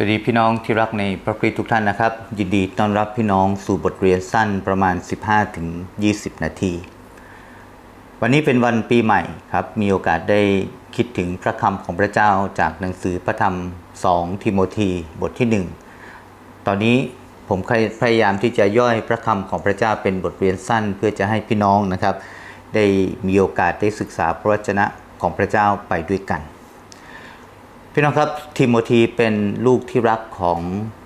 สวัสดีพี่น้องที่รักในพระคริสต์ทุกท่านนะครับ ยินดีต้อนรับพี่น้องสู่บทเรียนสั้นประมาณ 15-20นาที วันนี้เป็นวันปีใหม่ครับ มีโอกาสได้คิดถึงพระคำของพระเจ้าจากหนังสือพระธรรม 2 ทิโมธีบทที่ 1 ตอนนี้ผมพยายามที่จะย่อยพระคำของพระเจ้าเป็นบทเรียนสั้น เพื่อจะให้พี่น้องนะครับ ได้มีโอกาสได้ศึกษาพระวจนะของพระเจ้าไปด้วยกัน พี่น้องครับทิโมธีเป็นลูกที่รักของ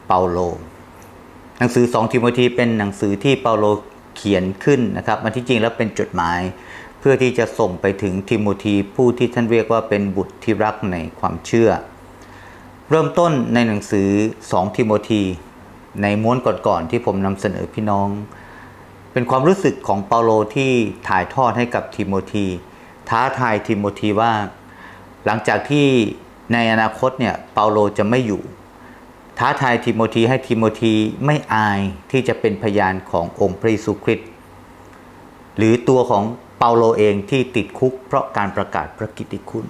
เปาโล หนังสือ2ทิโมธีเป็นหนังสือที่เปาโลเขียนขึ้นนะครับมันที่จริงแล้วเป็นจดหมาย เพื่อที่จะส่งไปถึงทิโมธีผู้ที่ท่านเรียกว่าเป็นบุตรที่รักในความเชื่อ เริ่มต้นในหนังสือ2ทิโมธีในม้วนก่อนๆที่ผมนำเสนอพี่น้อง เป็นความรู้สึกของเปาโลที่ถ่ายทอดให้กับทิโมธีท้าทายทิโมธีว่า หลังจากที่ ในอนาคตเนี่ยเปาโลจะไม่อยู่ ท้าทายทิโมธีให้ทิโมธีไม่อายที่จะเป็นพยานขององค์พระเยซูคริสต์หรือตัวของเปาโลเองที่ติดคุกเพราะการประกาศพระกิตติคุณ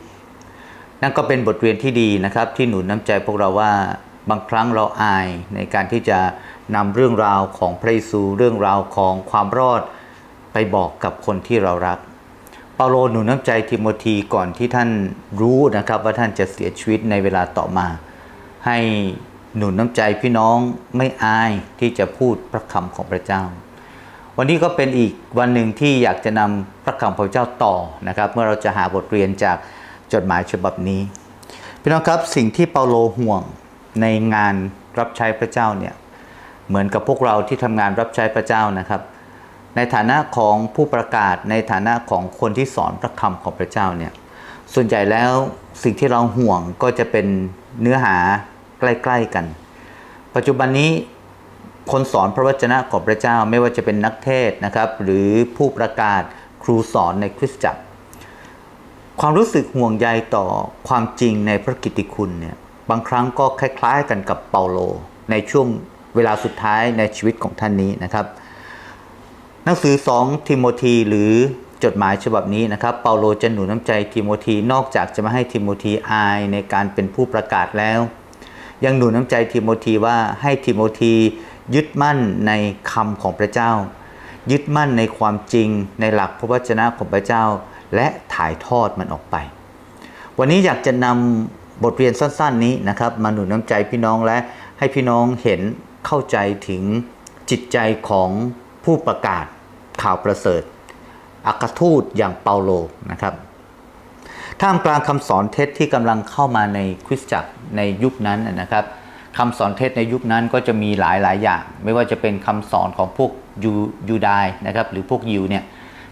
นั่นก็เป็นบทเรียนที่ดีนะครับ ที่หนุนน้ำใจพวกเราว่าบางครั้งเราอายในการที่จะนำเรื่องราวของพระเยซูเรื่องราวของความรอดไปบอกกับคนที่เรารักาโลหนุนน้ำใจทิโมธีก่อนที่ท่านรู้นะครับว่าท่านจะเสียชีวิตในเวลาต่อมา ให้หนุนน้ำใจพี่น้องไม่อายที่จะพูดพระคำของพระเจ้า วันนี้ก็เป็นอีกวันหนึ่งที่อยากจะนำพระคำพระเจ้าต่อนะครับ เมื่อเราจะหาบทเรียนจากจดหมายฉบับนี้ พี่น้องครับสิ่งที่เปาโลห่วงในงานรับใช้พระเจ้าเนี่ยเหมือนกับพวกเราที่ทำงานรับใช้พระเจ้านะครับ ในฐานะของผู้ประกาศในฐานะของคนที่สอนพระคำของพระเจ้าเนี่ยส่วนใหญ่แล้วสิ่งที่เราห่วงก็จะเป็นเนื้อหาใกล้ ๆกัน ปัจจุบันนี้คนสอนพระวจนะของพระเจ้าไม่ว่าจะเป็นนักเทศนะครับ หรือผู้ประกาศครูสอนในคริสตจักร ความรู้สึกห่วงใยต่อความจริงในพระกิตติคุณเนี่ยบางครั้งก็คล้าย ๆ กันกับเปาโล ในช่วงเวลาสุดท้ายในชีวิตของท่านนี้นะครับ หนังสือ 2 ทิโมธีหรือจดหมายฉบับนี้นะครับเปาโลจะหนุนน้ำใจทิโมธีนอกจากจะมาให้ทิโมธีอายในการเป็นผู้ประกาศแล้ว ยังหนุนน้ำใจทิโมธีว่าให้ทิโมธียึดมั่นในคำของพระเจ้า ยึดมั่นในความจริงในหลักพระวจนะของพระเจ้า และถ่ายทอดมันออกไป วันนี้อยากจะนำบทเรียนสั้น ๆ นี้นะครับมาหนุนน้ำใจพี่น้องและให้พี่น้องเห็นเข้าใจถึงจิตใจของ ผู้ประกาศข่าวประเสริฐอัคทูตอย่างเปาโลนะครับท่ามกลางคำสอนเท็จที่กำลังเข้ามาในคริสตจักรในยุคนั้นนะครับคำสอนเท็จในยุคนั้นก็จะมีหลายหลายอย่าง ไม่ว่าจะเป็นคำสอนของพวกยูยูดายนะครับหรือพวกยิวเนี่ย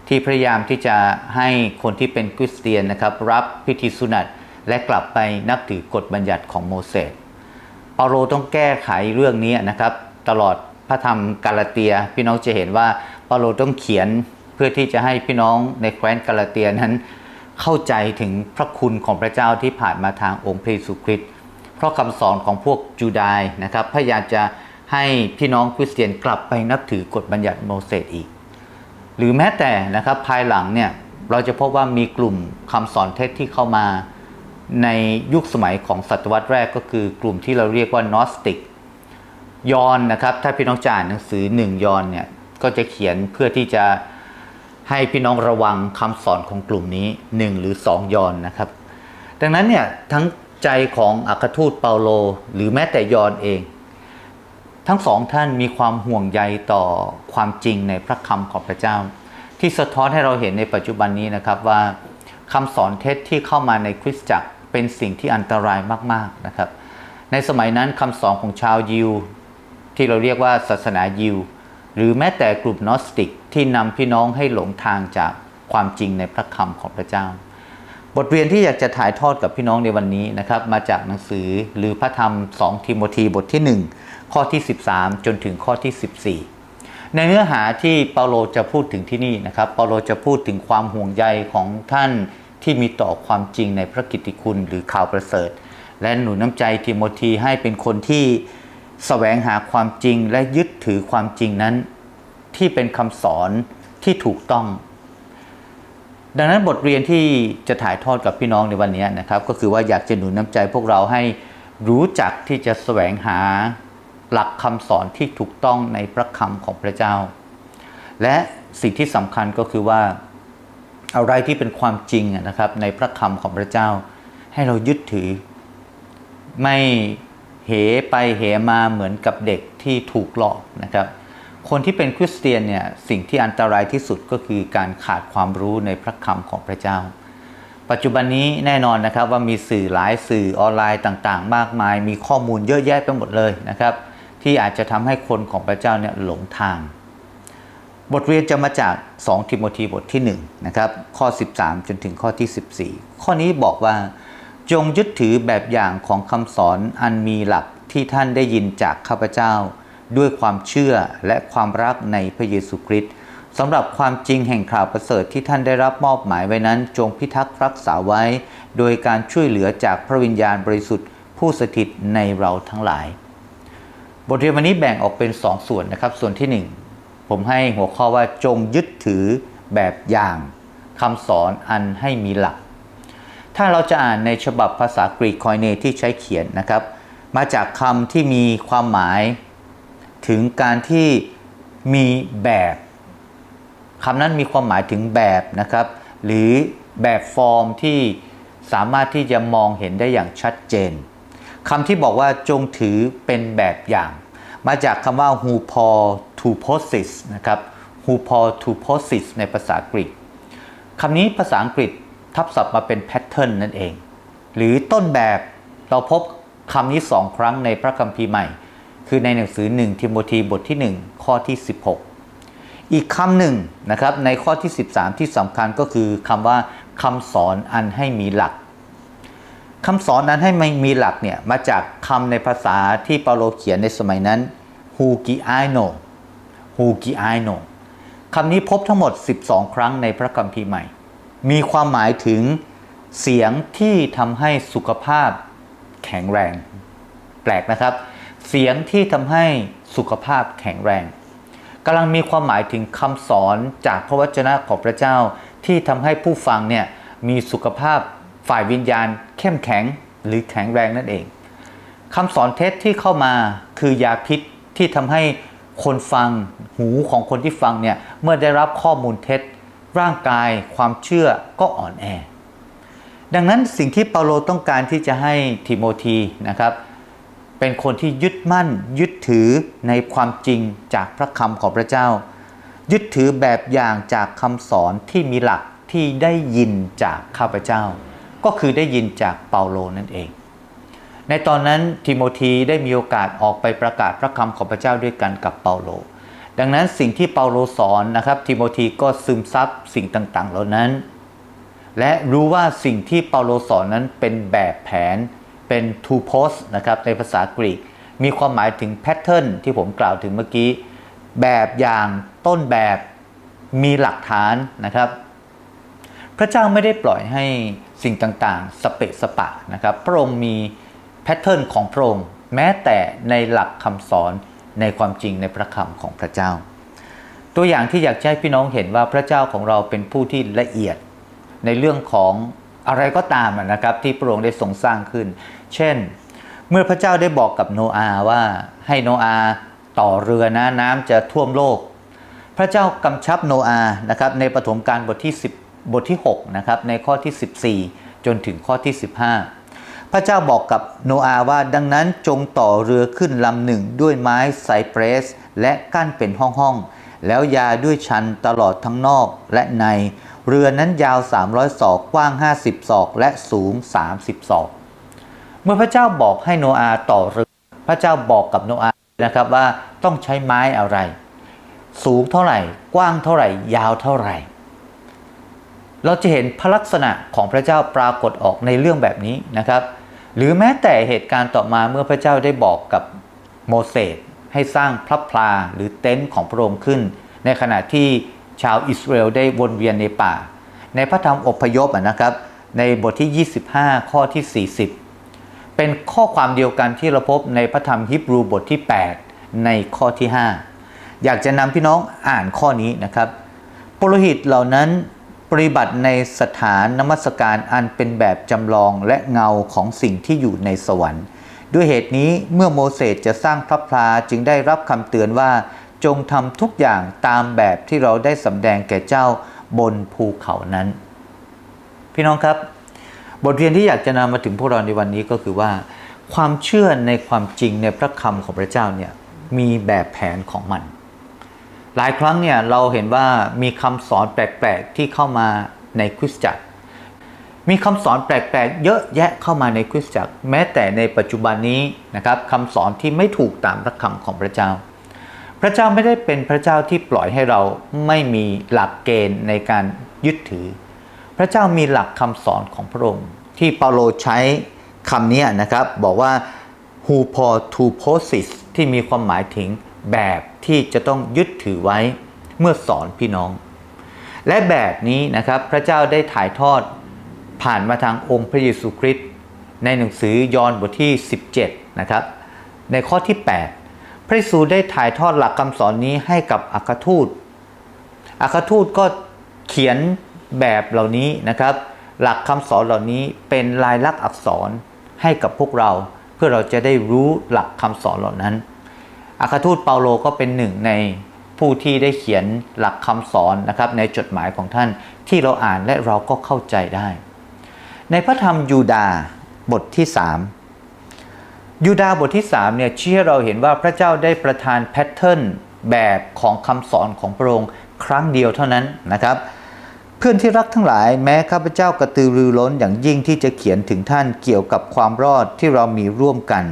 ที่พยายามที่จะให้คนที่เป็นคริสเตียนนะครับรับพิธีสุนัตและกลับไปนับถือกฎบัญญัติของโมเสสเปาโลต้องแก้ไขเรื่องนี้นะครับตลอด ระธรรมกาลาเตีย พี่น้องจะเห็นว่าเปาโลต้องเขียนเพื่อที่จะให้พี่น้องในแคว้นกาลาเตียนั้นเข้าใจถึงพระคุณของพระเจ้าที่ผ่านมาทางองค์พระเยซูคริสต์เพราะคำสอนของพวกจูดายนะครับพยายามจะให้พี่น้องคริสเตียนกลับไปนับถือกฎบัญญัติโมเสสอีก หรือแม้แต่นะครับภายหลังเนี่ยเราจะพบว่ามีกลุ่มคำสอนเท็จที่เข้ามาในยุคสมัยของศตวรรษแรกก็คือกลุ่มที่เราเรียกว่านอสติก ยอนนะครับ ถ้าพี่น้องจ่านหนังสือหนึ่งยอนเนี่ยก็จะเขียนเพื่อที่จะให้พี่น้องระวังคำสอนของกลุ่มนี้ 1 หรือ 2 ยอนนะครับ ดังนั้นเนี่ยทั้งใจของอัครทูตเปาโล หรือแม้แต่ยอนเอง ทั้งสองท่านมีความห่วงใยต่อความจริงในพระคำของพระเจ้า ที่สะท้อนให้เราเห็นในปัจจุบันนี้นะครับว่าคำสอนเท็จที่เข้ามาในคริสตจักรเป็นสิ่งที่อันตรายมากๆนะครับ ในสมัยนั้นคำสอนของชาวยิว ที่เราเรียกว่าศาสนายิว หรือแม้แต่กลุ่มนอสติก ที่นำพี่น้องให้หลงทางจากความจริงในพระคำของพระเจ้า บทเรียนที่อยากจะถ่ายทอดกับพี่น้องในวันนี้นะครับมาจากหนังสือหรือพระธรรม 2 ทิโมธีบทที่ 1 ข้อที่ 13 จนถึงข้อที่ 14 ในเนื้อหาที่เปาโลจะพูดถึงที่นี่นะครับเปาโลจะพูดถึงความห่วงใยของท่านที่มีต่อความจริงในพระกิตติคุณหรือข่าวประเสริฐ และหนุนน้ำใจทิโมธีให้เป็นคนที่ แสวงหาความจริงและยึดถือความจริงนั้น ที่เป็นคำสอนที่ถูกต้อง ดังนั้นบทเรียนที่จะถ่ายทอดกับพี่น้องในวันนี้นะครับ ก็คือว่าอยากจะหนุนน้ำใจพวกเราให้รู้จักที่จะแสวงหาหลักคำสอนที่ถูกต้องในพระคำของพระเจ้า และสิ่งที่สำคัญก็คือว่าอะไรที่เป็นความจริงนะครับในพระคำของพระเจ้า ให้เรายึดถือ ไม่ เหไปเหมาเหมือนกับเด็กที่ถูกหลอกนะครับ คนที่เป็นคริสเตียนเนี่ยสิ่งที่อันตรายที่สุดก็คือการขาดความรู้ในพระคำของพระเจ้า ปัจจุบันนี้แน่นอนนะครับว่ามีสื่อหลายสื่อออนไลน์ต่างๆ มากมาย มีข้อมูลเยอะแยะไปหมดเลยนะครับ ที่อาจจะทำให้คนของพระเจ้าเนี่ยหลงทาง บทเรียนจะมาจาก 2 ทิโมธีบทที่1นะครับข้อ 13 จนถึงข้อที่ 14 ข้อนี้บอกว่า จงยึดถือแบบอย่างของคำสอนอันมีหลักที่ท่านได้ยินจากข้าพเจ้า ด้วยความเชื่อและความรักในพระเยซูคริสต์สำหรับความจริงแห่งข่าวประเสริฐที่ท่านได้รับมอบหมายไว้นั้น จงพิทักษ์รักษาไว้ โดยการช่วยเหลือจากพระวิญญาณบริสุทธิ์ ผู้สถิตในเราทั้งหลาย บทเรียนวันนี้แบ่งออกเป็น 2ส่วนนะครับ ส่วนที่ 1 ผมให้หัวข้อว่าจงยึดถือแบบอย่างคำสอนอันให้มีหลัก ถ้าเราจะอ่านในฉบับภาษากรีกคอยเนที่ใช้เขียนนะครับ มาจากคำที่มีความหมาย ถึงการที่มีแบบคำนั้นมีความหมายถึงแบบนะครับ หรือแบบฟอร์มที่สามารถที่จะมองเห็นได้อย่างชัดเจนคำที่บอกว่าจงถือเป็นแบบอย่าง มาจากคำว่า hupo to posis นะครับ hupo to posis ในภาษากรีกคำนี้ภาษาอังกฤษ ทับศัพท์มาเป็น pattern นั่นเอง หรือต้นแบบเราพบคำนี้สองครั้งในพระคัมภีร์ใหม่ คือในหนังสือ 1 ทิโมธีบทที่ 1 ข้อที่ 16 อีกคำหนึ่งนะครับในข้อที่ 13 ที่สำคัญก็คือคำว่าคำสอนอันให้มีหลักคำสอนนั้นให้ไม่มีหลักเนี่ยมาจากคำในภาษาที่เปาโลเขียนในสมัยนั้น hu ki ai no hu ki ai no คำนี้พบทั้งหมด 12 ครั้งในพระคัมภีร์ใหม่ มีความหมายถึงเสียงที่ทำให้สุขภาพแข็งแรง แปลกนะครับ เสียงที่ทำให้สุขภาพแข็งแรงกำลังมีความหมายถึงคำสอนจากพระวจนะของพระเจ้าที่ทำให้ผู้ฟังเนี่ยมีสุขภาพฝ่ายวิญญาณ เข้มแข็งหรือแข็งแรงนั่นเองคำสอนเท็จที่เข้ามาคือยาพิษที่ทำให้คนฟังหูของคนที่ฟังเนี่ยเมื่อได้รับข้อมูลเท็จ ร่างกายความเชื่อก็อ่อนแอ ดังนั้นสิ่งที่เปาโลต้องการที่จะให้ทิโมธีนะครับเป็นคนที่ยึดมั่นยึดถือในความจริงจากพระคำของพระเจ้า ยึดถือแบบอย่างจากคำสอนที่มีหลักที่ได้ยินจากข้าพเจ้า ก็คือได้ยินจากเปาโลนั่นเอง ในตอนนั้นทิโมธีได้มีโอกาสออกไปประกาศพระคำของพระเจ้าด้วยกันกับเปาโล ดังนั้นสิ่งที่เปาโลสอนนะครับทิโมธีก็ซึมซับสิ่งต่างๆ เหล่านั้น และรู้ว่าสิ่งที่เปาโลสอนนั้นเป็นแบบแผนเป็น to post นะครับในภาษากรีก มีความหมายถึง pattern ที่ผมกล่าวถึงเมื่อกี้ แบบอย่างต้นแบบมีหลักฐานนะครับ พระเจ้าไม่ได้ปล่อยให้สิ่งต่างๆ สเปะสปะนะครับ พระองค์มีแพทเทิร์นของพระองค์แม้แต่ในหลักคำสอน ในความจริงในพระคำของพระเจ้า ตัวอย่างที่อยากให้พี่น้องเห็นว่าพระเจ้าของเราเป็นผู้ที่ละเอียดในเรื่องของอะไรก็ตามนะครับที่พระองค์ได้ทรงสร้างขึ้น เช่น เมื่อพระเจ้าได้บอกกับโนอาว่าให้โนอาต่อเรือนะน้ำจะท่วมโลก พระเจ้ากำชับโนอานะครับในปฐมกาลบทที่ 10 บทที่6นะครับในข้อที่ 14 จนถึงข้อที่ 15 พระเจ้าบอกกับโนอาว่าดังนั้นจงต่อเรือขึ้นลำหนึ่งด้วยไม้ไซเปรส และกั้นเป็นห้องๆแล้วยาด้วยชันตลอดทั้งนอกและใน เรือนั้นยาว 300 ศอกกว้าง 50 ศอกและสูง 30 ศอก เมื่อพระเจ้าบอกให้โนอาต่อเรือ พระเจ้าบอกกับโนอานะครับว่าต้องใช้ไม้อะไร สูงเท่าไหร่ กว้างเท่าไหร่ ยาวเท่าไหร่ เราจะเห็นพระลักษณะของพระเจ้าปรากฏออกในเรื่องแบบนี้นะครับ หรือแม้แต่เหตุการณ์ต่อมาเมื่อพระเจ้าได้บอกกับโมเสสให้สร้างพระพลาหรือเต็นท์ของพระองค์ขึ้น ในขณะที่ชาวอิสราเอลได้วนเวียนในป่า ในพระธรรมอพยพนะครับ ในบทที่ 25 ข้อที่ 40 เป็นข้อความเดียวกันที่เราพบในพระธรรมฮิบรูบทที่ 8 ในข้อที่ 5 อยากจะนำพี่น้องอ่านข้อนี้นะครับ ปรหิตเหล่านั้น ปฏิบัติในสถานนมัสการอันเป็นแบบจำลองและเงาของสิ่งที่อยู่ในสวรรค์ ด้วยเหตุนี้เมื่อโมเสสจะสร้างพระพลาจึงได้รับคำเตือนว่า จงทำทุกอย่างตามแบบที่เราได้สำแดงแก่เจ้าบนภูเขานั้น พี่น้องครับ บทเรียนที่อยากจะนำมาถึงพวกเราในวันนี้ก็คือว่า ความเชื่อในความจริงในพระคำของพระเจ้าเนี่ยมีแบบแผนของมัน หลายครั้งเนี่ยเราเห็นว่ามีคำสอนแปลกๆที่เข้ามาในคริสตจักร มีคำสอนแปลกๆ เยอะแยะเข้ามาในคริสตจักร แม้แต่ในปัจจุบันนี้นะครับคำสอนที่ไม่ถูกตามพระคำของพระเจ้า พระเจ้าไม่ได้เป็นพระเจ้าที่ปล่อยให้เราไม่มีหลักเกณฑ์ในการยึดถือ พระเจ้ามีหลักคำสอนของพระองค์ ที่เปาโลใช้คำนี้นะครับบอกว่า who for to possess ที่มีความหมายถึง แบบที่จะต้องยึดถือไว้เมื่อสอนพี่น้อง และแบบนี้นะครับพระเจ้าได้ถ่ายทอดผ่านมาทางองค์พระเยซูคริสต์ในหนังสือยอห์นบทที่ 17นะครับในข้อที่ 8 พระเยซูได้ถ่ายทอดหลักคำสอนนี้ให้กับอัครทูตอัครทูตก็เขียนแบบเหล่านี้นะครับ หลักคำสอนเหล่านี้เป็นลายลักษณ์อักษรให้กับพวกเรา เพื่อเราจะได้รู้หลักคำสอนเหล่านั้น อัครทูตเปาโลก็เป็นหนึ่งในผู้ที่ได้เขียนหลักคำสอนนะครับในจดหมายของท่านที่เราอ่านและเราก็เข้าใจได้ ในพระธรรมยูดาบทที่ 3 ยูดาบทที่3เนี่ยชี้ให้เราเห็นว่าพระเจ้าได้ประทานแพทเทิร์นแบบของคำสอนของพระองค์ครั้งเดียวเท่านั้นนะครับเพื่อนที่รักทั้งหลายแม้ข้าพเจ้ากระตือรือร้นอย่างยิ่งที่จะเขียนถึงท่านเกี่ยวกับความรอดที่เรามีร่วมกัน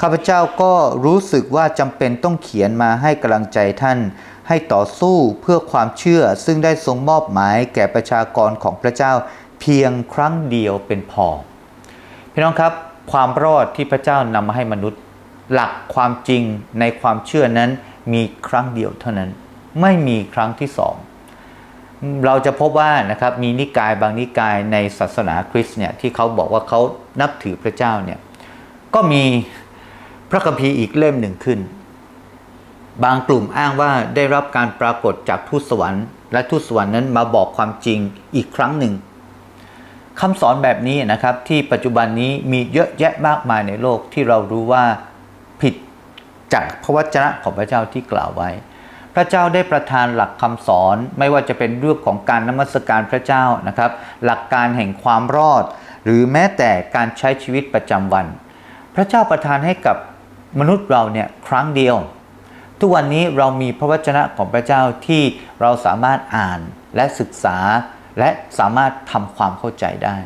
ข้าพเจ้าก็รู้สึกว่าจำเป็นต้องเขียนมาให้กำลังใจท่าน ให้ต่อสู้เพื่อความเชื่อซึ่งได้ทรงมอบหมายแก่ประชากรของพระเจ้าเพียงครั้งเดียวเป็นพอ พี่น้องครับความรอดที่พระเจ้านำมาให้มนุษย์ หลักความจริงในความเชื่อนั้นมีครั้งเดียวเท่านั้น ไม่มีครั้งที่สองเราจะพบว่านะครับมีนิกายบางนิกายในศาสนาคริสต์เนี่ยที่เขาบอกว่าเขานับถือพระเจ้าเนี่ยก็มี พระคัมภีร์อีกเล่มหนึ่งขึ้น บางกลุ่มอ้างว่าได้รับการปรากฏจากทูตสวรรค์ และทูตสวรรค์นั้นมาบอกความจริงอีกครั้งหนึ่งคำสอนแบบนี้นะครับที่ปัจจุบันนี้มีเยอะแยะมากมายในโลกที่เรารู้ว่าผิดจากพระวจนะของพระเจ้าที่กล่าวไว้ พระเจ้าได้ประทานหลักคำสอนไม่ว่าจะเป็นเรื่องของการนมัสการพระเจ้านะครับ หลักการแห่งความรอด หรือแม้แต่การใช้ชีวิตประจำวัน พระเจ้าประทานให้กับ มนุษย์เราเนี่ยครั้งเดียว ทุกวันนี้เรามีพระวจนะของพระเจ้าที่เราสามารถอ่านและศึกษาและสามารถทำความเข้าใจได้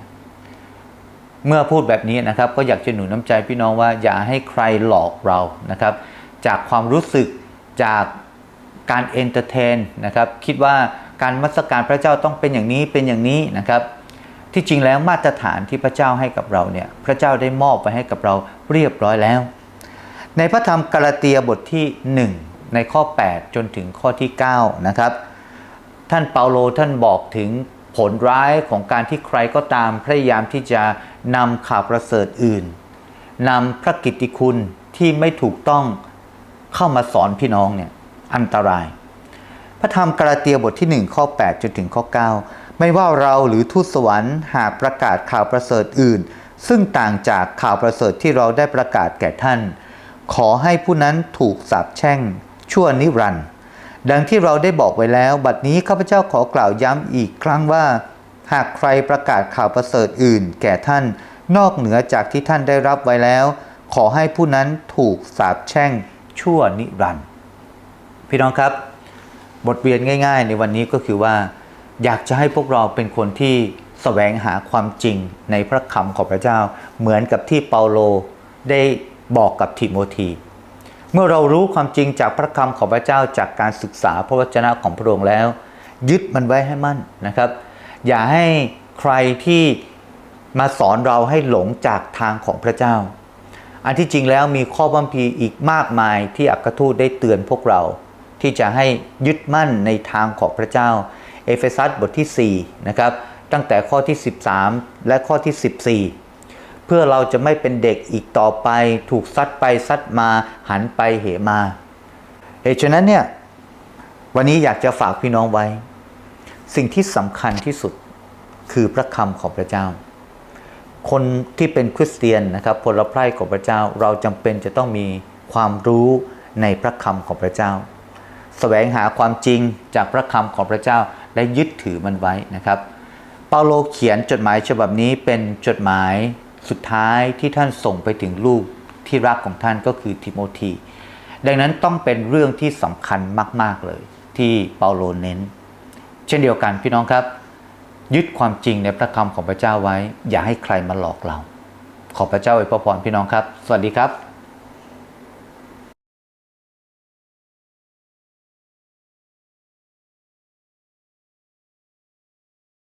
เมื่อพูดแบบนี้นะครับก็อยากจะหนุนน้ำใจพี่น้องว่าอย่าให้ใครหลอกเรานะครับ จากความรู้สึกจากการเอนเตอร์เทนนะครับคิดว่าการมัสการพระเจ้าต้องเป็นอย่างนี้เป็นอย่างนี้นะครับ ที่จริงแล้วมาตรฐานที่พระเจ้าให้กับเราเนี่ยพระเจ้าได้มอบไว้ให้กับเราเรียบร้อยแล้ว ในพระธรรมกาลาเตียบทที่ 1 ในข้อ 8 จนถึงข้อที่ 9 นะครับ ท่านเปาโลท่านบอกถึงผลร้ายของการที่ใครก็ตามพยายามที่จะนำข่าวประเสริฐอื่นนำพระกิตติคุณที่ไม่ถูกต้องเข้ามาสอนพี่น้องเนี่ยอันตราย พระธรรมกาลาเตียบทที่ 1 ข้อ 8 จนถึงข้อ 9 ไม่ว่าเราหรือทูตสวรรค์หากประกาศข่าวประเสริฐอื่น ซึ่งต่างจากข่าวประเสริฐที่เราได้ประกาศแก่ท่าน ขอให้ผู้นั้นถูกสาปแช่ง ชั่วนิรันดร์ดังที่เราได้บอกไว้แล้ว บัดนี้ข้าพเจ้าขอกล่าวย้ำอีกครั้งว่า หากใครประกาศข่าวประเสริฐอื่น แก่ท่าน นอกเหนือจากที่ท่านได้รับไว้แล้ว ขอให้ผู้นั้นถูกสาปแช่ง ชั่วนิรันดร์พี่น้องครับ บทเรียนง่าย ๆ ในวันนี้ก็คือว่า อยากจะให้พวกเราเป็นคนที่แสวงหาความจริงในพระคำของพระเจ้า เหมือนกับที่เปาโลได้ บอกกับทิโมธี เมื่อเรารู้ความจริงจากพระคำของพระเจ้าจากการศึกษาพระวจนะของพระองค์แล้ว ยึดมันไว้ให้มั่นนะครับ อย่าให้ใครที่มาสอนเราให้หลงจากทางของพระเจ้า อันที่จริงแล้วมีข้อบัมพีอีกมากมายที่อัครทูตได้เตือนพวกเรา ที่จะให้ยึดมั่นในทางของพระเจ้า เอเฟซัสบทที่4นะครับตั้งแต่ข้อที่ 13 และข้อที่ 14 เพื่อเราจะไม่เป็นเด็กอีกต่อไป ถูกซัดไปซัดมาหันไปเหมาเหตุฉะนั้นเนี่ยวันนี้อยากจะฝากพี่น้องไว้ สิ่งที่สำคัญที่สุดคือพระคำของพระเจ้า คนที่เป็นคริสเตียนนะครับผลไพร่ของพระเจ้าเราจำเป็นจะต้องมีความรู้ในพระคำของพระเจ้าแสวงหาความจริงจากพระคำของพระเจ้าและยึดถือมันไว้นะครับ เปาโลเขียนจดหมายฉบับนี้เป็นจดหมาย สุดท้ายที่ท่านส่งไปถึงลูกที่รักของท่านก็คือทิโมธีดังนั้นต้องเป็นเรื่องที่สำคัญมาก ๆ เลย ที่เปาโลเน้น เช่นเดียวกันพี่น้องครับ ยึดความจริงในพระคำของพระเจ้าไว้ อย่าให้ใครมาหลอกเรา ขอพระเจ้าอวยพรพี่น้องครับ สวัสดีครับ